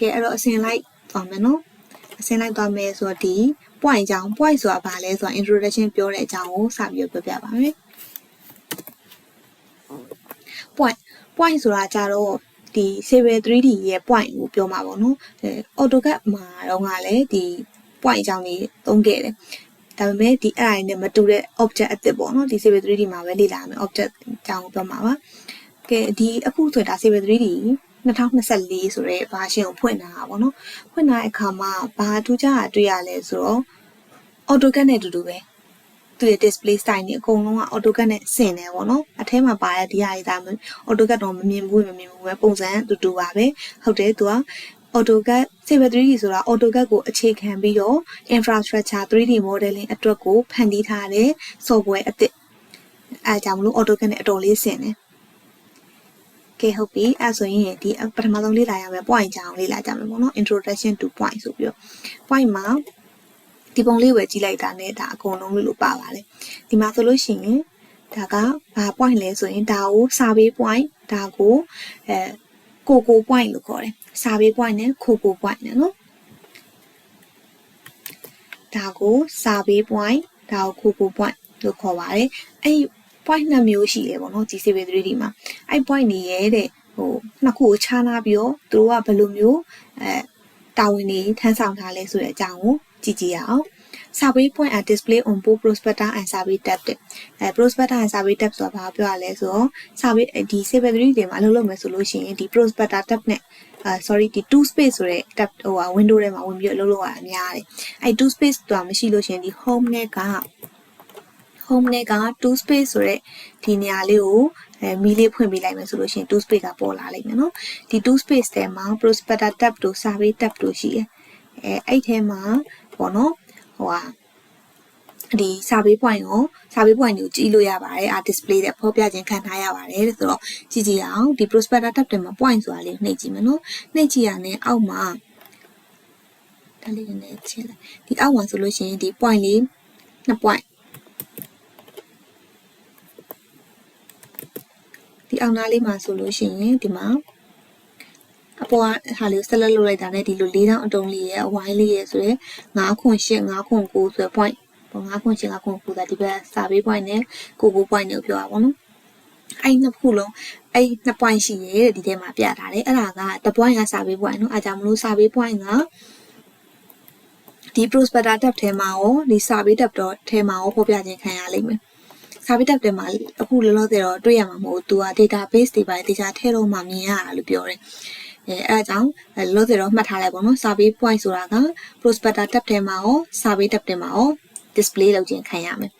ကဲအဲ့တော့အစဉ်လိုက်သွားမယ်နော်အစဉ်လိုက်သွားမယ်ဆိုတော့ဒီ point အကြောင်း point ဆိုတာဘာလဲဆိုတာ introduction ပြောတဲ့အကြောင်းကိုစပြီးပြောပြပါမယ် point point ဆိုတာကြတော့ဒီ Civil 3D ရဲ့ point ကိုပြောမှာပေါ့နော်အဲ AutoCAD မှာတော့ကလည်းဒီ point အကြောင်းကြီးသုံးခဲ့တယ်ဒါပေမဲ့ဒီအဲ့အရင်နဲ့မတူတဲ့ object အသစ်ပေါ့နော်ဒီ Civil 3D မှာပဲလေ့လာမယ် object အကြောင်းကိုပြောမှာပါကဲဒီအခုဆိုရင်ဒါ Civil 3D 2024ဆိုတဲ့ version ကိုဖွင့်ထားတာပေါ့နော်ဖွင့်ထားတဲ့အခါမှာဘာထူးခြားတာတွေ့ရလဲဆိုတော့ AutoCAD နဲ့အတူတူပဲသူရဲ့ display style တွေအကုန်လုံးက AutoCAD နဲ့ဆင်တယ်ပေါ့နော်အထဲမှာပါတဲ့ဒီဟာတွေဒါ AutoCAD တော့မမြင်ဘူးမမြင်ဘူးပဲပုံစံအတူတူပါပဲဟုတ်တယ်သူက AutoCAD Civil 3D ဆိုတာ AutoCAD ကိုအခြေခံပြီးတော့ infrastructure 3D modeling အတွက်ကိုဖန်တီးထားတဲ့ software အသစ်အဲဒါကြောင့်မလို့ AutoCAD နဲ့အတော်လေးဆင်တယ် ကဲဟုတ်ပြီအဲ့ဆိုရင်ဒီပထမဆုံးလေ့လာရမယ် point ကြောင်လေ့လာကြမယ်ပေါ့နော် introduction to point ဆိုပြီးတော့ point မှာဒီပုံလေးဝယ်ကြည့်လိုက်တာနဲ့ဒါအကုန်လုံးလို့လို့ပါပါတယ်ဒီမှာဆိုလို့ရှိရင်ဒါကဘာ point လဲဆိုရင်ဒါကို survey point ဒါကိုအဲကိုကို point လို့ခေါ်တယ် survey point နဲ့ကိုကို point နဲ့နော်ဒါကို survey point ဒါကိုကိုကို point လို့ခေါ်ပါတယ်အဲ့ point နှစ်မျိုးရှိတယ်ပေါ့နော် GCB 3D မှာအဲ့ point နေရဲ့တဲ့ဟိုနှစ်ခုကိုခြားနာပြီးတော့သူတို့ကဘယ်လိုမျိုးအဲတာဝန်တွေထမ်းဆောင်ထားလဲဆိုတဲ့အကြောင်းကိုကြည့်ကြည့်ရအောင် survey point are display on both prospector and survey tab တဲ့အဲ prospector and survey tab ဆိုတာဘာပြောရလဲဆိုတော့ survey ဒီ civil 3D တွေမှာအလုပ်လုပ်မယ်ဆိုလို့ရှိရင်ဒီ prospector tab နဲ့အာ sorry ဒီ2 space ဆိုတဲ့ tab ဟိုဟာ window ထဲမှာဝင်ပြီးအလုပ်လုပ်ရတာများတယ်အဲ2 space ဆိုတာမရှိလို့ရှိရင်ဒီ home နဲ့က home နဲ့က2 space ဆိုတဲ့ဒီနေရာလေးကိုအဲမီးလေးဖွင့်ပေးလိုက်မယ်ဆိုလို့ရှိရင်2 space ကပေါ်လာလိမ့်မယ်နော်ဒီ2 space ထဲမှာ prospector tab တို့ survey tab တို့ရှိတယ်အဲအဲ့ထဲမှာပေါ့နော်ဟိုဟာဒီ survey point ကို survey point ကိုကြည့်လို့ရပါတယ်အာ display တဲ့ဖော်ပြခြင်းခံထားရပါတယ်ဆိုတော့ကြည့်ကြည့်အောင်ဒီ prospector tab ထဲမှာ point ဆိုတာလေးနှိပ်ကြည့်မယ်နော်နှိပ်ကြည့်ရတဲ့အောက်မှာဒါလေးနဲ့ချင်းလိုက်ဒီအောက်မှာဆိုလို့ရှိရင်ဒီ point လေး2 point အောင်နာလေးမှာဆိုလို့ရှိရင်ဒီမှာအပေါ်ကဟာလေးကိုဆက်လက်လုပ်လိုက်တာနဲ့ဒီလို၄တောင်အတုံးလေးရဲ့အဝိုင်းလေးရဲ့ဆိုရယ်9ခွန်8 9ခွန်9ဆိုရယ် point ပေါ့9ခွန်8 9ခွန်9ဆိုတာဒီဘက်စာပေး point နဲ့ကိုကို point ကိုပြောတာပေါ့နော်အဲ့နှစ်ခုလုံးအဲ့နှစ် point ရှိရဲ့ဒီထဲမှာပြထားတယ်အဲ့ဒါကတ point ကစာပေး point နော်အားကြောင့်မလို့စာပေး point ကဒီ prospector tab ထဲမှာရောဒီစာပေး tab တော့ထဲမှာရောဖော်ပြခြင်းခံရလိမ့်မယ် စာပေတက်တယ်မှာအခုလောလောဆယ်တော့တွေ့ရမှာမဟုတ်သူက database တွေပါတေချာထည့်တော့မှမြင်ရတာလို့ပြောတယ်အဲအဲအကြောင်းလောလောဆယ်တော့မှတ်ထားလိုက်ပါတော့စာပေ point ဆိုတာက prospector tab ထဲမှာရောစာပေ tab ထဲမှာရော display လုပ်ခြင်းခံရမယ်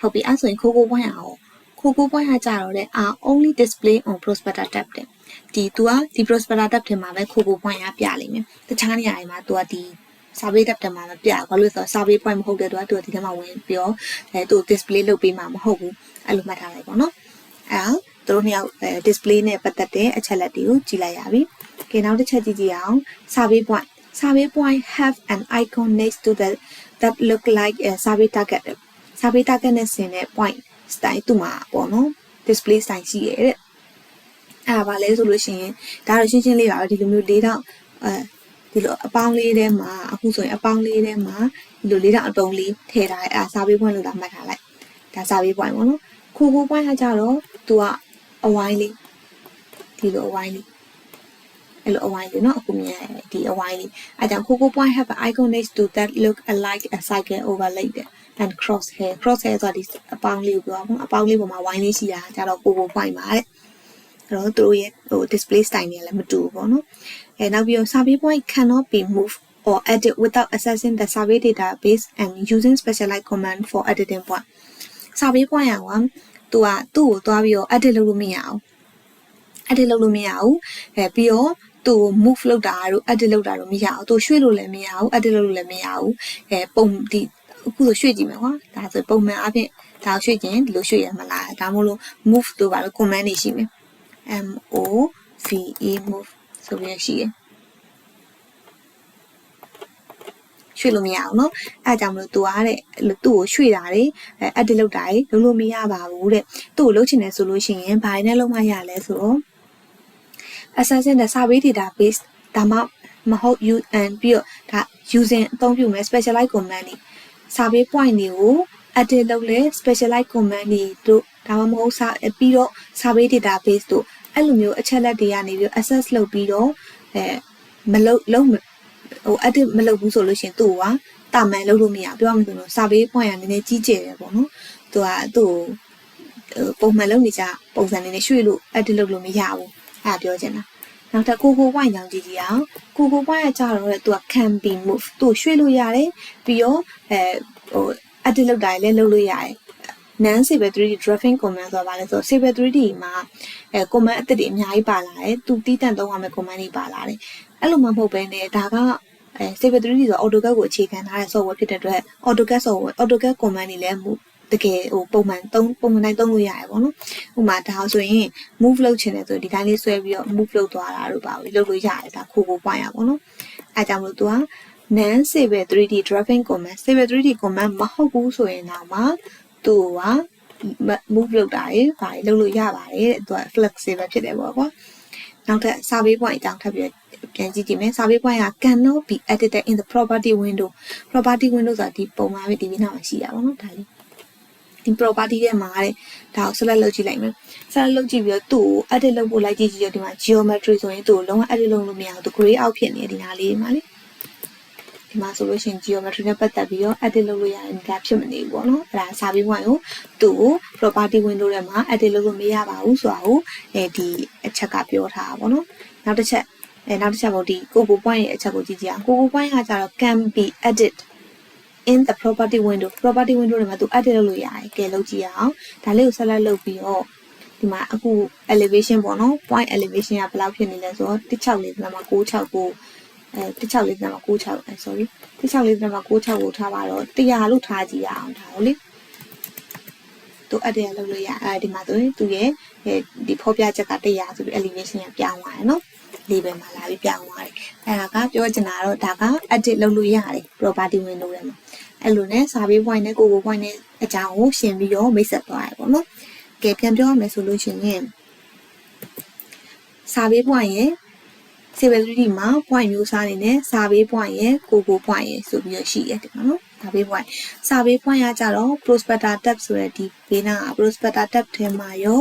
ဟုတ်ပြီအဲဆိုရင် coco point အောင် coco point ကကြတော့လေ are only display on prospector tab တဲ့ဒီ तू ကဒီ prospector tab ထဲမှာပဲ coco point ကပြလိမ့်မယ်တခြားနေရာတွေမှာ तू ကဒီ survey tab တက်မှာမပြဘာလို့လဲဆိုတော့ survey point မဟုတ်တဲ့တော့သူဒီထဲမှာဝင်ပြီးတော့အဲသူ display လုပ်ပေးမှာမဟုတ်ဘူးအဲ့လိုမှတ်ထားလိုက်ပါတော့အဲဒါသူတို့နှစ်ယောက်အဲ display နဲ့ပတ်သက်တဲ့အချက်လက်တွေကိုကြည့်လိုက်ရပြီ။ကဲနောက်တစ်ချက်ကြည့်ကြည့်အောင် survey point survey point have an icon next to the that look like a survey target survey target နဲ့ဆင်တဲ့ point style သူ့မှာပေါ့နော် display style ရှိရဲ့တဲ့။အဲ့ဒါပါလဲဆိုလို့ရှိရင်ဒါတော့ရှင်းရှင်းလေးပါပဲဒီလိုမျိုး၄တောင်အဲ ဒီလိုအပေါင်းလေးထဲမှာအခုဆိုရင်အပေါင်းလေးထဲမှာဒီလိုလေးတောင်အတုံးလေးထည့်ထားတယ်အဲဒါစာပေ point လို့သာမှတ်ထားလိုက်ဒါစာပေ point ပေါ့နော်ခိုးခိုး point ကကြတော့ तू ကအဝိုင်းလေးဒီလိုအဝိုင်းလေးအဲ့လိုအဝိုင်းလေးနော်အခုမြင်ရဒီအဝိုင်းလေးအဲကြောင့် Coco Point have an iconic to that look alike a cycle overlay there and crosshair crosshair ဆိုတာဒီအပေါင်းလေးကိုပြောတာပေါ့အပေါင်းလေးပေါ်မှာဝိုင်းလေးရှိတာဒါတော့ Coco Point ပါတဲ့ အဲ့တော့သူတို့ရဲ့ဟို display style တွေလည်းမတူဘူးပေါ့နော်အဲနောက်ပြီးတော့ survey point cannot be moved or edit without accessing the survey database and using specialized command for editing point survey point ကသူကသူ့ကိုသွားပြီးတော့ edit လုပ်လို့မရအောင် edit လုပ်လို့မရဘူးအဲပြီးတော့သူ့ move လုပ်တာတို့ edit လုပ်တာတို့မရအောင်သူရွှေ့လို့လည်းမရဘူး edit လုပ်လို့လည်းမရဘူးအဲပုံဒီအခုဆိုရွှေ့ကြည့်မယ်ကွာဒါဆိုပုံမှန်အဖြစ်ဒါရွှေ့ခြင်းဒီလိုရွှေ့ရမလားဒါမို့လို့ move တို့ပါလို့ command တွေရှိမယ် M O V E move ဆိုပြီးရှိတယ်ရွှေ့လို့မရအောင်နော်အဲအကြောင်းမလို့သူကတဲ့သူ့ကိုရွှေ့တာတွေအဲအတက်လောက်တာတွေလုံးလို့မရပါဘူးတဲ့သူ့ကိုလှုပ်ချင်တယ်ဆိုလို့ရှိရင်ဘာနဲ့လုံးမရလဲဆိုတော့ assassin နဲ့ survey database ဒါမှမဟုတ် UN ပြီးတော့ဒါ using အသုံးပြုမယ် specialized command တွေ survey point တွေကို edit လုပ်လဲ specialized command တွေတို့ဒါမှမဟုတ်ပြီးတော့ survey database တို့ အဲ့လိုမျိုးအချက်လက်တွေကနေပြီး access လုပ်ပြီးတော့အဲမလုပ်လုံးဟို edit မလုပ်ဘူးဆိုလို့ရှိရင်သူ့ကတာမန်လုပ်လို့မရပြောရမယ်ဆိုတော့ survey point ကနည်းနည်းကြီးကျယ်တယ်ပေါ့နော်သူကသူ့ပုံမှန်လုပ်နေကြပုံစံနေနဲ့ရွှေ့လို့ edit လုပ်လို့မရဘူးအဲ့ဒါပြောချင်တာနောက်ထပ်ကိုကိုဝိုင်းကြောင်ကြည့်ကြည့်အောင်ကိုကိုဝိုင်းကကြတော့လေသူက can be move သူရွှေ့လို့ရတယ်ပြီးတော့အဲဟို edit လုပ်တာလည်းလုပ်လို့ရတယ် non saber 3D driving command ဆိုတာဘာလဲဆိုတော့ saber 3D မှာအဲ command အသစ်တွေအများကြီးပါလာတယ်သူတီးတန့်သုံးရမယ့် command တွေပါလာတယ်အဲ့လိုမှမဟုတ်ဘဲနဲ့ဒါကအဲ saber 3D ဆိုတော့ AutoCAD ကိုအခြေခံထားတဲ့ software ဖြစ်တဲ့အတွက် AutoCAD software AutoCAD command တွေလည်းတကယ်ဟိုပုံမှန်သုံးပုံမှန်တိုင်းသုံးလို့ရတယ်ပေါ့နော်ဥပမာဒါဆိုရင် move လုပ်ချင်တယ်ဆိုဒီတိုင်းလေးဆွဲပြီးတော့ move လုပ်သွားတာတို့ပါဘူးလုပ်လို့ရတယ်ဒါခိုးကိုပွိုင်းရပေါ့နော်အဲကြောင့်မလို့ तू က non saber 3D driving command saber 3D command မဟုတ်ဘူးဆိုရင်တော့မှ သူ့က move လုပ်တာရေဘာတွေလုပ်လို့ရပါတယ်တဲ့သူက flexible ဖြစ်တယ်ပေါ့ကွာနောက်ထပ် survey point အကြောင်းထပ်ပြီးပြန်ကြည့်ကြည့်မယ် survey point က cannot be edited in the property window property window ဆိုတာဒီပုံမှာပဲဒီပြီးနောက်မှာရှိတာပေါ့နော်ဒါလေးဒီ property ထဲမှာတဲ့ဒါကို select လုပ်ကြည့်လိုက်မယ် select လုပ်ကြည့်ပြီးတော့သူ့ကို edit လုပ်ဖို့လိုက်ကြည့်ကြည့်ရဒီမှာ geometry ဆိုရင်သူ့ကိုလုံးဝ edit လုပ်လို့မရဘူးသူ gray out ဖြစ်နေတယ်ဒီနားလေးမှာလေ ဒီမှာဆိုလို့ရှိရင် geometry နဲ့ပတ်သက်ပြီးတော့ edit လုပ်လို့ရတယ်ဒါဖြစ်မနေဘူးပေါ့နော်အဲ့ဒါစာပြီးဝင်ကိုသူ့ကို property window ထဲမှာ edit လုပ်လို့မရပါဘူးဆိုတာကိုအဲဒီအချက်ကပြောထားတာပေါ့နော်နောက်တစ်ချက်အဲနောက်တစ်ချက်ပေါ့ဒီကိုကို point ရဲ့အချက်ကိုကြည့်ကြအောင်ကိုကို point ကကြတော့ can be edit in the property window property window တွေမှာသူ edit လုပ်လို့ရတယ်ကဲလုပ်ကြည့်အောင်ဒါလေးကို select လုပ်ပြီးတော့ဒီမှာအခု elevation ပေါ့နော် point elevation ကဘယ်လောက်ဖြစ်နေလဲဆိုတော့16လေးဒီမှာ669 အဲ16လေးဒီမှာ96အဲ sorry 16လေးဒီမှာ96ကိုထားပါတော့100လို့ထားကြည့်ရအောင်ဒါကိုလေသူအတရလုပ်လို့ရအဲဒီမှာဆိုရင်သူရဲ့ဒီဖော်ပြချက်က100ဆိုပြီး elevation ကပြောင်းသွားတယ်နော် label မှာလာပြီးပြောင်းသွားတယ်အဲ့ဒါကပြောချင်တာတော့ဒါက edit လုပ်လို့ရတယ် property window ထဲမှာအဲ့လိုနဲ့ survey point နဲ့ google point နဲ့အကြောင်းကိုရှင်းပြီးတော့မိတ်ဆက်သွားရပေါ့နော်ကဲပြန်ပြောရမယ်ဆိုလို့ရှိရင် survey point ရဲ့ civil 3D မှာ point မျိုးစားနေနဲ့ survey point ရဲ့ google point ရဲ့ဆိုပြီးတော့ရှိရတယ်ဒီမှာနော် survey point survey point ကကြတော့ prospector tab ဆိုတဲ့ဒီဘေးနားက prospector tab ထဲမှာရော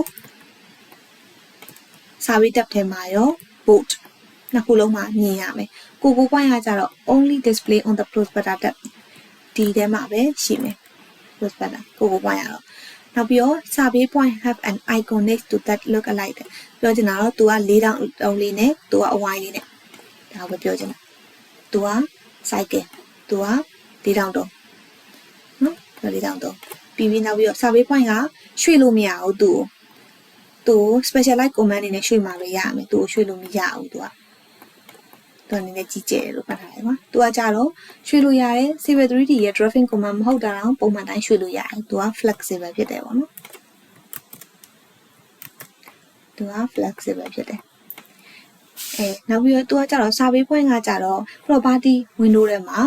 survey tab ထဲမှာရော boat နှစ်ခုလုံးမှာမြင်ရမယ်ကိုကို point ကကြတော့ only display on the prospector tab ဒီထဲမှာပဲရှိမယ် prospector ကိုကို point ရတော့ နောက်ပြီးတော့ survey point have an icon next to that look alike ပြောချင်တာတော့ तू က၄တောင်တုံးလေးနဲ့ तू ကအဝိုင်းလေးနဲ့ဒါကိုပြောချင်တာ तू က cycle तू က၄တောင်တုံးနော်၄တောင်တုံးပြီးပြီးနောက်ပြီးတော့ survey point ကရွှေ့လို့မရဘူး तू ကိုသူ specialize command အနေနဲ့ရွှေ့မှာပဲရမယ်သူရွှေ့လို့မရဘူးသူက သူအနေနဲ့ကြီးကျယ်တယ်လို့ပတ်ထားတယ်ကွာသူကကြတော့ရွှေ့လို့ရတယ် Civil 3D ရဲ့ driving command မဟုတ်တာတော့ပုံမှန်တိုင်းရွှေ့လို့ရတယ်သူက flexible ဖြစ်တယ်ပေါ့နော်သူက flexible ဖြစ်တယ်အဲနောက်ပြီးတော့သူကကြတော့ survey point ကကြတော့ property window ထဲမှာ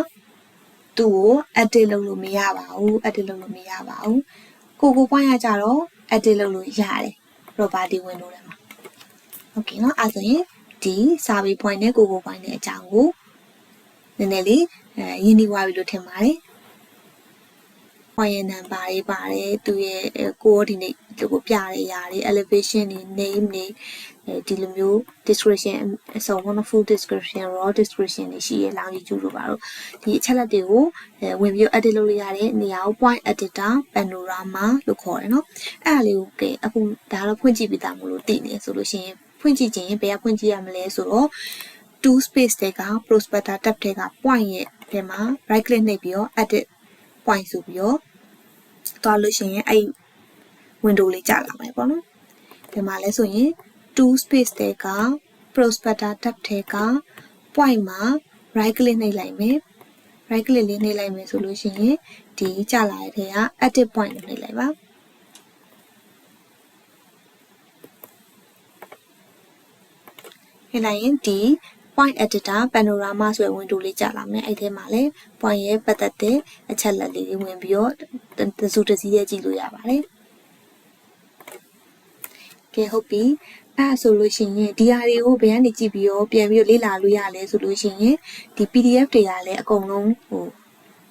သူ့ကို edit လုပ်လို့မရပါဘူး edit လုပ်လို့မရပါဘူးကိုကို point ကကြတော့ edit လုပ်လို့ရတယ် property window ထဲမှာ okay เนาะအဲဆိုရင် ဒီ survey point နဲ့ google point နဲ့အကြောင်းကိုနည်းနည်းလေးအဲရင်းနှီးသွားပြီလို့ထင်ပါတယ် point ရဲ့ number တွေပါတယ်သူရဲ့ coordinate ကိုပြရရာတွေ elevation တွေ name တွေအဲဒီလိုမျိုး description အစုံပေါ့နော် full description raw description တွေရှိရလောင်ကြီးကျူလို့ပါတော့ဒီအချက်လက်တွေကိုဝင်ပြီး edit လုပ်လို့ရတဲ့နေရာကို point editor panorama လို့ခေါ်တယ်เนาะအဲ့ဒါလေးကိုကဲအခုဒါတော့ဖွင့်ကြည့်ပြီးသားမလို့တည်နေဆိုလို့ရှိရင် ဖွင့်ကြည့်ခြင်းဘယ်ကဖွင့်ကြည့်ရမလဲဆိုတော့ two space တွေက prospector tab တွေက point ရဲ့ဒီမှာ right click နှိပ်ပြီးတော့ edit point ဆိုပြီးတော့သွားလို့ရှိရင်အဲ့ window လေးကြာလာမယ်ပေါ့နော်ဒီမှာလဲဆိုရင် two space တွေက prospector tab တွေက point မှာ right click နှိပ်လိုက်မယ် right click လေးနှိပ်လိုက်မယ်ဆိုလို့ရှိရင်ဒီကြာလာတဲ့ထဲက edit point ကိုနှိပ်လိုက်ပါ နှိပ်လိုက်ရင်ဒီ point editor panorama ဆိုတဲ့ window လေးကြာလာမယ်အဲ့ထဲမှာလည်း point ရဲ့ပတ်သက်တဲ့အချက်လက်လေးတွေဝင်ပြီးတော့တစုတစည်းရဲ့ကြည့်လို့ရပါတယ်ကဲဟုတ်ပြီအဲ့ဒါဆိုလို့ရှိရင်ဒီဟာတွေကိုဘယ်ကနေကြည့်ပြီးတော့ပြန်ပြီးတော့လေ့လာလို့ရလဲဆိုလို့ရှိရင်ဒီ PDF တွေကလည်းအကုန်လုံးဟို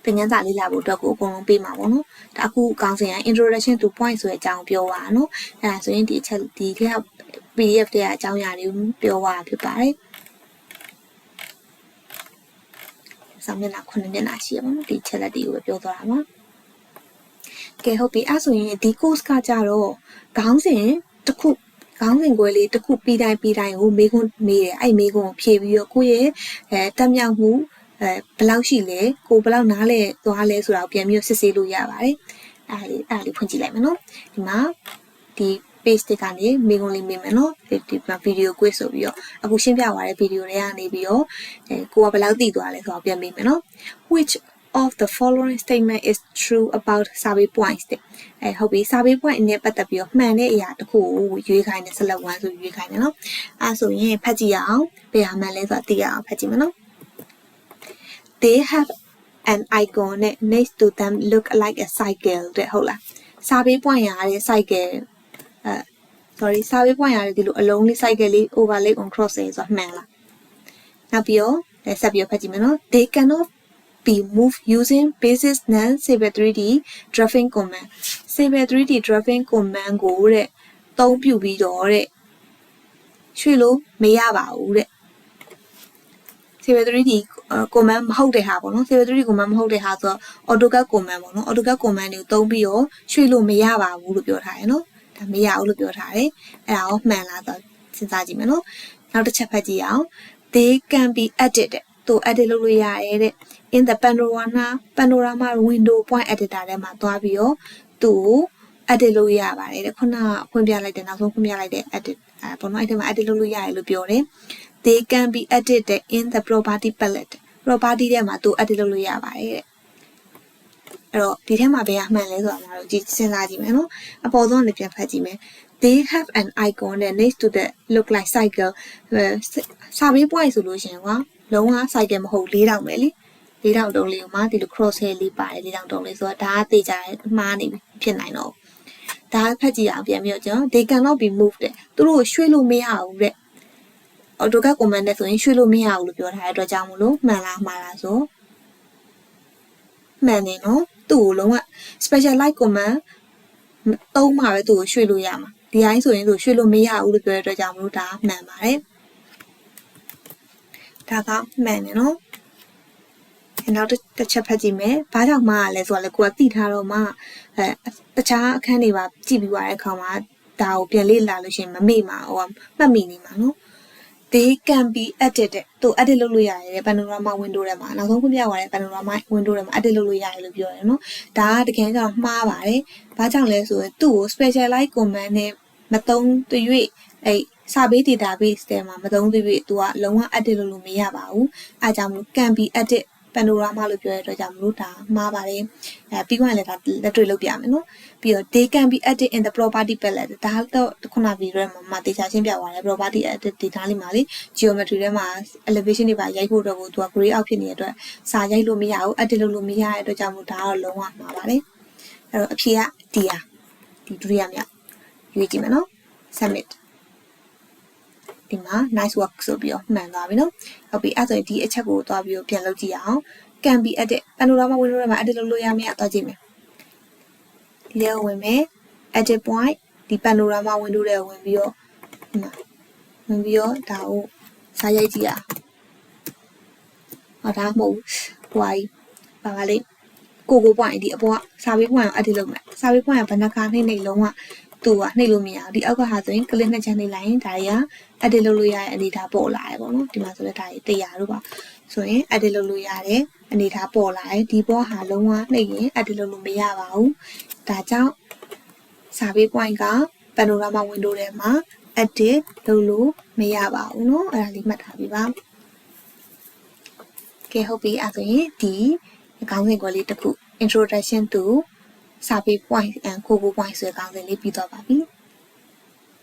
သင်ခန်းစာလေ့လာဖို့အတွက်ကိုအကုန်လုံးပေးမှာပေါ့နော်ဒါအခုကောင်းစဉ်က introduction to point ဆိုတဲ့အကြောင်းပြောပါနော်အဲ့ဒါဆိုရင်ဒီအချက်ဒီထက် PDF တွေကအကြောင်းအရာတွေကိုပြောပါဖြစ်ပါတယ်စာမျက်နှာ9မျက်နှာရှိရပါတော့ဒီချက်လက်တွေကိုပဲပြောသွားတာပါကဲဟုတ်ပြီအဲ့ဆိုရင်ဒီ course ကကြတော့ခေါင်းစဉ်တစ်ခုခေါင်းစဉ်ခွဲလေးတစ်ခုပြီးတိုင်းပြီးတိုင်းကိုမေးခွန်းမေးတယ်အဲ့မေးခွန်းကိုဖြေပြီးတော့ကိုယ့်ရဲ့အဲတက်မြောက်မှုအဲဘယ်လောက်ရှိလဲကိုဘယ်လောက်နားလဲသွားလဲဆိုတာကိုပြန်ပြီးစစ်ဆေးလို့ရပါတယ်အဲ့ဒါလေးအဲ့ဒါလေးဖွင့်ကြည့်လိုက်မယ်နော်ဒီမှာဒီ page တွေကနေမေးခွန်းလေးမေးမယ်နော်ဒီမှာ video quiz ဆိုပြီးတော့အခုရှင်းပြသွားတဲ့ video တွေကနေပြီးတော့အဲကိုကဘယ်လောက်သိသွားလဲဆိုတော့ပြန်မေးမယ်နော် which of the following statement is true about survey points တဲ့အဲဟုတ်ပြီ survey point နဲ့ပတ်သက်ပြီးတော့မှန်တဲ့အရာတစ်ခုကိုရွေးခိုင်းတယ် select one ဆိုရွေးခိုင်းတယ်နော်အဲဆိုရင်ဖတ်ကြည့်ရအောင်ဘယ်ဟာမှန်လဲဆိုတာသိရအောင်ဖတ်ကြည့်မယ်နော် they have an icon နဲ့ next to them look like a cycle တဲ့ဟုတ်လား survey point ရတဲ့ cycle အဲ sorry survey point ရတဲ့ဒီလိုအလုံးလေး cycle လေး overlay on cross ရယ်ဆိုတာမှန်လားနောက်ပြီးတော့ဆက်ပြီးဖတ်ကြည့်မယ်နော် they cannot be moved using basis non saber 3d driving command saber 3d driving command ကိုတဲ့သုံးပြုပြီးတော့တဲ့ရွှေ့လို့မရပါဘူးတဲ့ saber 3d command မဟုတ်တဲ့ဟာပေါ့နော် saber 3d command မဟုတ်တဲ့ဟာဆိုတော့ AutoCAD command ပေါ့နော် AutoCAD command တွေကိုသုံးပြီးတော့ရွှေ့လို့မရပါဘူးလို့ပြောထားရယ်နော်ဒါ မရဘူးလို့ပြောထားတယ်အဲ့ဒါကိုမှန်လားဆိုစဉ်းစားကြည့်မယ်နော်နောက်တစ်ချက်ဖတ်ကြည့်အောင် they can be edited သူ edit လုပ်လို့ရတယ်တဲ့ in the panorama panorama window point editor ထဲမှာသွားပြီးတော့သူ့ကို edit လုပ်ရပါတယ်တဲ့ခုနကဖွင့်ပြလိုက်တဲ့နောက်ဆုံးဖွင့်ပြလိုက်တဲ့ edit အဲပေါ့နော်အဲ့ဒီမှာ edit လုပ်လို့ရတယ်လို့ပြောတယ် they can be edited in the property palette property ထဲမှာသူ edit လုပ်လို့ရပါတယ်တဲ့ အဲ့တော့ဒီထဲမှာဘယ်ဟာမှန်လဲဆိုတာမှာတော့ကြည့်စဉ်းစားကြည့်မယ်နော်အပေါ်ဆုံးကနေပြန်ဖတ်ကြည့်မယ် they have an icon that next to the look like cycle စာပေး point ဆိုလို့ရှိရင်ကွာလုံးဝ cycle မဟုတ်၄တောင်ပဲလေ၄တောင်တုံးလေးကိုမှဒီလို cross hair လေးပါတယ်၄တောင်တုံးလေးဆိုတော့ဒါကသိကြရမှားနေပြီဖြစ်နိုင်တော့ဒါဖတ်ကြည့်အောင်ပြန်ပြီးတော့ကျွန်တော် they cannot be moved တဲ့သူတို့ကိုရွှေ့လို့မရဘူးတဲ့ AutoCAD command နဲ့ဆိုရင်ရွှေ့လို့မရဘူးလို့ပြောထားတဲ့အတွက်ကြောင့်မလို့မှန်လားမှားလားဆို မှန်တယ်နော်သူ့ကိုလုံးဝ specialize command သုံးမှပဲသူ့ကိုရွှေ့လို့ရမှာဒီတိုင်းဆိုရင်သူရွှေ့လို့မရဘူးလို့ပြောတဲ့အတွက်ကြောင့်မလို့ဒါမှန်ပါတယ်ဒါကမှန်တယ်နော်နောက်တစ်ချက်ဖတ်ကြည့်မယ်။ဘာကြောင့်မှလဲဆိုတော့လေကိုကသိထားတော့မှအဲတခြားအခန်းတွေပါကြည့်ပြီးသွားတဲ့အခါမှာဒါကိုပြန်လေ့လာလို့ရှိရင်မမေ့မှာဟိုမှတ်မိနေမှာနော်။ they can be edited သူ edit လုပ်လို့ရတယ် panorama window ထဲမှာနောက်ဆုံးခုပြသွားတဲ့ panorama window ထဲမှာ edit လုပ်လို့ရတယ်လို့ပြောတယ်နော်။ဒါကတကယ်ကြောင့်မှားပါတယ်။ဘာကြောင့်လဲဆိုရင်သူ့ကို specialize command နဲ့မသုံးတွေ့၍အဲ့စာပေး database ထဲမှာမသုံးသေးပြီသူကလုံးဝ edit လုပ်လို့မရပါဘူးအဲကြောင့်မလို့ can be edit panorama လို့ပြောရတဲ့အတွက်ကြောင့်မလို့ဒါမှားပါတယ်အဲပြီးခွင့်လည်းဒါလက်တွေ့လုပ်ပြမယ်နော်ပြီးတော့ they can be edit in the property palette ဒါတော့ခုနဗီဒီယိုထဲမှာမတေချာရှင်းပြသွားတယ် property edit data လေးမှာလေ geometry ထဲမှာ elevation တွေပါရိုက်ဖို့အတွက်ကိုသူက gray out ဖြစ်နေတဲ့အတွက်စာရိုက်လို့မရဘူး edit လုပ်လို့မရတဲ့အတွက်ကြောင့်မလို့ဒါတော့လုံးဝမှားပါတယ်အဲ့တော့အဖြေကဒီဟာဒီဒုတိယမြောက်ရွေးကြည့်မယ်နော် submit ဒီမှာ nice work ဆိုပြီးတော့မှန်သွားပြီနော်ဟုတ်ပြီအဲ့ဆိုရင်ဒီအချက်ကိုသွားပြီးတော့ပြန်လုပ်ကြည့်အောင် can be edit panorama window ထဲမှာ edit လုပ်လို့ရမရသွားကြည့်မယ်ဒီထဲကိုဝင်မယ် edit point ဒီ panorama window ထဲကိုဝင်ပြီးတော့ဒီမှာဝင်ပြီးတော့ဒါကိုစာရိုက်ကြည့်ရအောင်ဟောဒါမဟုတ်ဟိုဟာကြီးပါပါလေးကိုကို point ဒီအပေါ်ကစာပေး point ကို edit လုပ်မယ်စာပေး point ကဘဏ္ဍကာနှိမ့်နှိမ့်လုံးဝ သူကနှိပ်လို့မရဘူးဒီအောက်ကဟာဆိုရင် click နှစ်ချက်နှိပ်လိုက်ရင်ဒါတွေက edit လုပ်လို့ရတဲ့အနေထားပေါ်လာတယ်ပေါ့နော်ဒီမှာဆိုလည်းဒါတွေတရားတို့ပါဆိုရင် edit လုပ်လို့ရတယ်အနေထားပေါ်လာတယ်ဒီဘောဟာလုံးဝနှိပ်ရင် edit လုပ်လို့မရပါဘူးဒါကြောင့်စာပေး point က panorama window ထဲမှာ edit လုပ်လို့မရပါဘူးเนาะအဲ့ဒါလေးမှတ်ထားပြီးပါကဲဟုတ်ပြီအဲ့ဆိုရင်ဒီအကောင်းစဉ်ကွက်လေးတစ်ခု introduction to စာပေ point and ကိုကို point ဆိုတဲ့ကောင်းစဉ်လေးပြီးတော့ပါပြီ။